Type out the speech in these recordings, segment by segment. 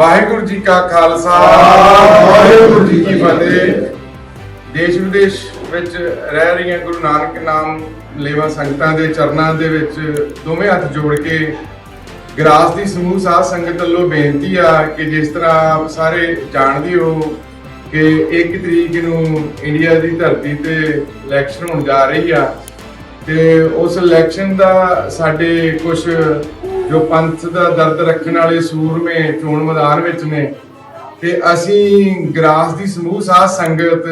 ਵਾਹਿਗੁਰੂ ਜੀ ਕਾ ਖਾਲਸਾ। ਵਾਹਿਗੁਰੂ ਜੀ ਕੀ ਫਤਿਹ। ਦੇਸ਼ ਵਿਦੇਸ਼ ਵਿੱਚ ਰਹਿ ਰਹੀਆਂ ਗੁਰੂ ਨਾਨਕ ਨਾਮ ਲੇਵਾ ਸੰਗਤਾਂ ਦੇ ਚਰਨਾਂ ਦੇ ਵਿੱਚ ਦੋਵੇਂ ਹੱਥ ਜੋੜ ਕੇ ਗਰਾਸ ਦੀ ਸਮੂਹ ਸਾਧ ਸੰਗਤ ਵੱਲੋਂ ਬੇਨਤੀ ਆ ਕਿ ਜਿਸ ਤਰ੍ਹਾਂ ਆਪ ਸਾਰੇ ਜਾਣਦੇ ਹੋ ਕਿ 1 ਤਰੀਕ ਨੂੰ ਇੰਡੀਆ ਦੀ ਧਰਤੀ ਤੇ ਇਲੈਕਸ਼ਨ ਹੋਣ ਜਾ ਰਹੀ ਆ ਤੇ ਉਸ ਇਲੈਕਸ਼ਨ ਦਾ ਸਾਡੇ ਕੁਝ ਜੋ ਪੰਥ ਦਾ ਦਰਦ ਰੱਖਣ ਵਾਲੇ ਸੂਰਮੇ ਚੋਣ ਮੈਦਾਨ ਵਿੱਚ ਨੇ, ਤੇ ਅਸੀਂ ਗਰਾਸ ਦੀ ਸਮੂਹ ਸਾਧ ਸੰਗਤ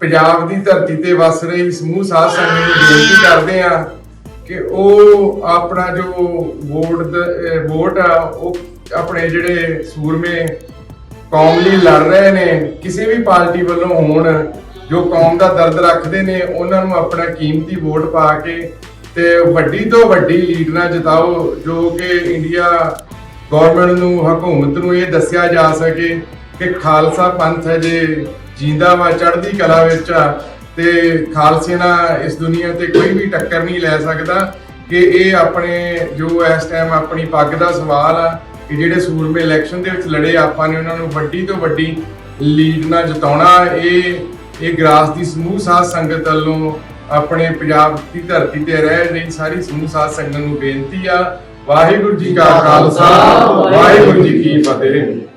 ਪੰਜਾਬ ਦੀ ਧਰਤੀ ਤੇ ਵਸ ਰਹੀ ਸਮੂਹ ਸਾਧ ਸੰਗਤ ਨੂੰ ਬੇਨਤੀ ਕਰਦੇ ਆ ਕਿ ਉਹ ਆਪਣਾ ਜੋ ਵੋਟ ਵੋਟ ਆ, ਉਹ ਆਪਣੇ ਜਿਹੜੇ ਸੂਰਮੇ ਕੌਮ ਲਈ ਲੜ ਰਹੇ ਨੇ, ਕਿਸੇ ਵੀ ਪਾਰਟੀ ਵੱਲੋਂ ਹੋਣ, ਜੋ ਕੌਮ ਦਾ ਦਰਦ ਰੱਖਦੇ ਨੇ, ਉਹਨਾਂ ਨੂੰ ਆਪਣਾ ਕੀਮਤੀ ਵੋਟ ਪਾ ਕੇ ਤੇ ਵੱਡੀ ਤੋਂ ਵੱਡੀ ਲੀਡ ਲੀਡਰਾਂ ਜਿਤਾਓ ਜੋ ਕਿ ਇੰਡੀਆ ਗਵਰਨਮੈਂਟ ਨੂੰ, ਹਕੂਮਤ ਨੂੰ ਇਹ ਦੱਸਿਆ ਜਾ ਸਕੇ ਕਿ ਖਾਲਸਾ ਪੰਥ ਹੈ ਜੇ ਜਿੰਦਾ ਵਾ, ਚੜ੍ਹਦੀ ਕਲਾ ਵਿੱਚ ਆ ਤੇ ਖਾਲਸੇ ਨਾਲ ਇਸ ਦੁਨੀਆ ਤੇ ਕੋਈ ਵੀ ਟੱਕਰ ਨਹੀਂ ਲੈ ਸਕਦਾ ਕਿ ਇਹ ਆਪਣੇ ਜੋ ਇਸ ਟਾਈਮ ਆਪਣੀ ਪੱਗ ਦਾ ਸਵਾਲ ਆ ਕਿ ਜਿਹੜੇ ਸੂਰਮੇ ਇਲੈਕਸ਼ਨ ਦੇ ਵਿੱਚ ਲੜੇ ਆਪਾਂ ਨੇ, ਉਹਨਾਂ ਨੂੰ ਵੱਡੀ ਤੋਂ ਵੱਡੀ ਲੀਡ ਨਾਲ ਜਿਤਾਉਣਾ, ਇਹ ਇਹ ਗ੍ਰਾਸ ਦੀ ਸਮੂਹ ਸਾਧ ਸੰਗਤ ਵੱਲੋਂ ਆਪਣੇ ਪੰਜਾਬ ਦੀ ਧਰਤੀ ਤੇ ਰਹਿ ਰਹੀ ਸਾਰੀ ਸਮੂਹ ਸਾਧ ਸੰਗਤ ਨੂੰ ਬੇਨਤੀ ਆ, ਵਾਹਿਗੁਰੂ ਜੀ ਕਾ ਖਾਲਸਾ, ਵਾਹਿਗੁਰੂ ਜੀ ਕੀ ਫਤਿਹ।